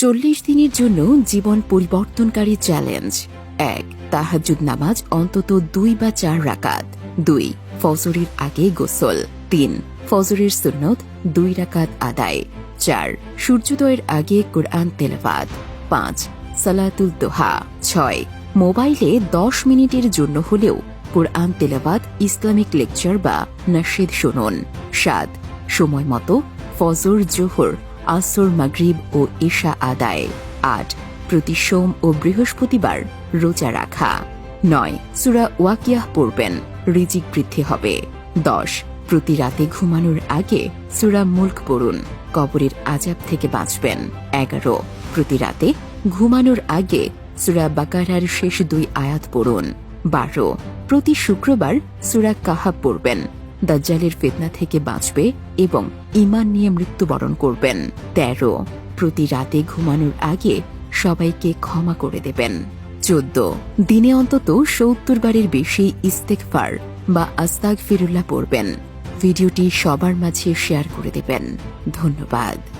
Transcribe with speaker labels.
Speaker 1: চল্লিশ দিনের জন্য জীবন পরিবর্তনকারী চ্যালেঞ্জ। এক, তাহাজুদ নামাজ অন্তত দুই বা চার রাকাত। দুই, ফজরের আগে গোসল। তিন, ফজরের সুন্নত দুই রাকাত আদায়। চার, সূর্যোদয়ের আগে কোরআন তেলাবাদ পাঁচ, সালাতুল দোহা। ছয়, মোবাইলে দশ মিনিটের জন্য হলেও কোরআন তেলাবাদ ইসলামিক লেকচার বা নাশিদ শুনুন। সাত, সময় মতো ফজর জোহর আসর, মাগরিব ও ঈশা আদায়। আট, প্রতি সোম ও বৃহস্পতিবার রোজা রাখা। নয়, সুরা ওয়াকিয়াহ পড়বেন, রিজিক বৃদ্ধি হবে। দশ, প্রতি রাতে ঘুমানোর আগে সুরা মুল্ক পড়ুন, কবরের আজাব থেকে বাঁচবেন। এগারো, প্রতি রাতে ঘুমানোর আগে সুরা বাকারার শেষ দুই আয়াত পড়ুন। বারো, প্রতি শুক্রবার সুরা কাহাব পড়বেন দাজ্জালের ফেতনা থেকে বাঁচবে এবং ইমান নিয়ে মৃত্যুবরণ করবেন। তেরো। প্রতি রাতে ঘুমানোর আগে সবাইকে ক্ষমা করে দেবেন। চোদ্দ। দিনে অন্তত সত্তর বারের বেশি ইস্তেকফার বা আস্তাক ফিরুল্লাহ পড়বেন। ভিডিওটি সবার মাঝে শেয়ার করে দেবেন। ধন্যবাদ।